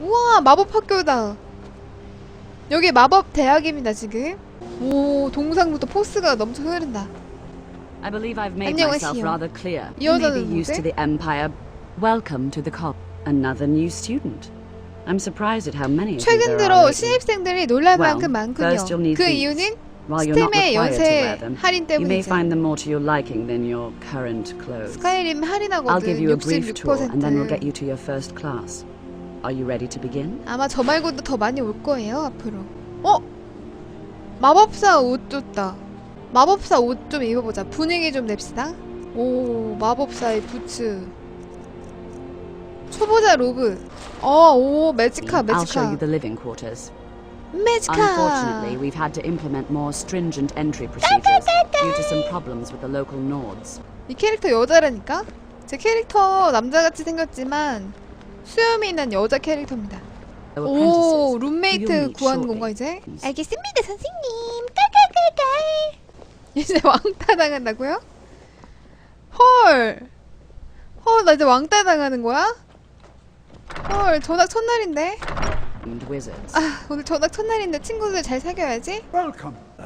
우와 마법 학교다. 여기 마법 대학입니다 지금. 오 동상부터 포스가 넘쳐 흐른다. I believe I've made 안녕하세요. myself rather clear. 이 You may be used to the Empire. Welcome to the cop. Another new student. I'm surprised at how many 최근 들어. 신입생들이 놀랄 만큼 많군요. 그. 이유는 연쇄 them, 할인 때문이죠. 스카이림 할인하거든. you a brief tour and then we'll get 66%. Are you ready to begin? 아마 저 말고도 더 많이 올 거예요 앞으로. 어? 마법사 옷 줬다. 마법사 옷 좀 입어보자. 분위기 좀 냅시다. 오 마법사의 부츠. 초보자 로브. 어, 오 매지카 I'll show you 매지카. the living quarters. 매지카. Unfortunately, we've had to implement more stringent entry procedures due to some problems with the local Nords. 이 캐릭터 여자라니까? 제 캐릭터 남자같이 생겼지만 수염이 있는 여자 캐릭터입니다. 오, 룸메이트 구하는. 건가 이제? 알겠습니다, 선생님. 깔깔깔깔. 이제 왕따 당한다고요? 헐. 헐, 나 이제 왕따 당하는 거야? 헐, 전학 첫날인데? 아, 오늘 전학 첫날인데 친구들 잘 사귀어야지.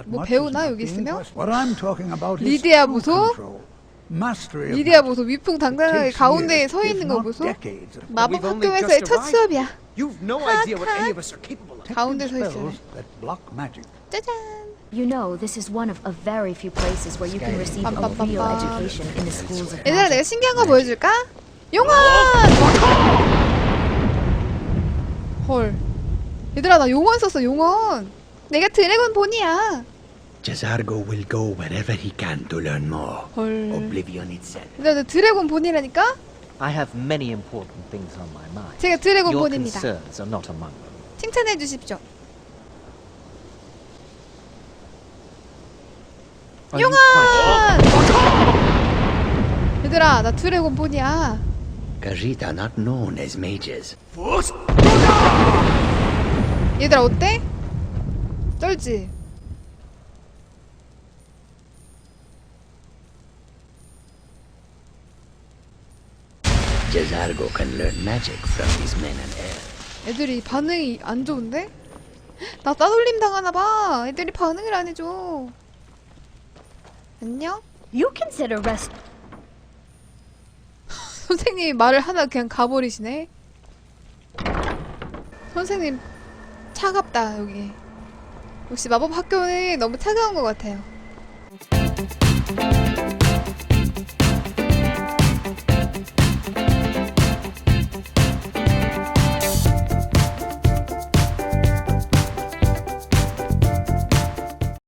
뭐 배우나, 여기 있으면? questioned. What I'm talking about is 리디아 보소? Magic. 보소 위풍당당하게 가운데에 서 있는 거 보소. 마법 학교에서의 첫. 수업이야. 가운데 서 magic. 짜잔. You know, this is one of a very few places where you can receive a real education in the schools of 얘들아 내가. 신기한 거 보여줄까? 용원! 헐 얘들아 나 용원 썼어 용원 내가 드래곤 본이야 Jazargo will go wherever he can to learn more. 헐 Oblivion itself. 얘들아 나 드래곤 본이라니까? I have many important things on my mind. 제가 드래곤 Your 본입니다 concerns are not among them. 칭찬해 주십시오 Are you quite 용원! 얘들아 나 드래곤 본이야 Khajiit are not known as mages. 얘들아 어때? 쩔지? Jazargo can learn magic from his men and air. 애들이 반응이 안 좋은데? 나 따돌림 당하나 봐 애들이 반응을 안 해줘 안녕? You consider rest. 선생님이 말을 하나 그냥 가버리시네. 선생님 차갑다 여기. 역시 마법 학교는 너무 차가운 것 같아요.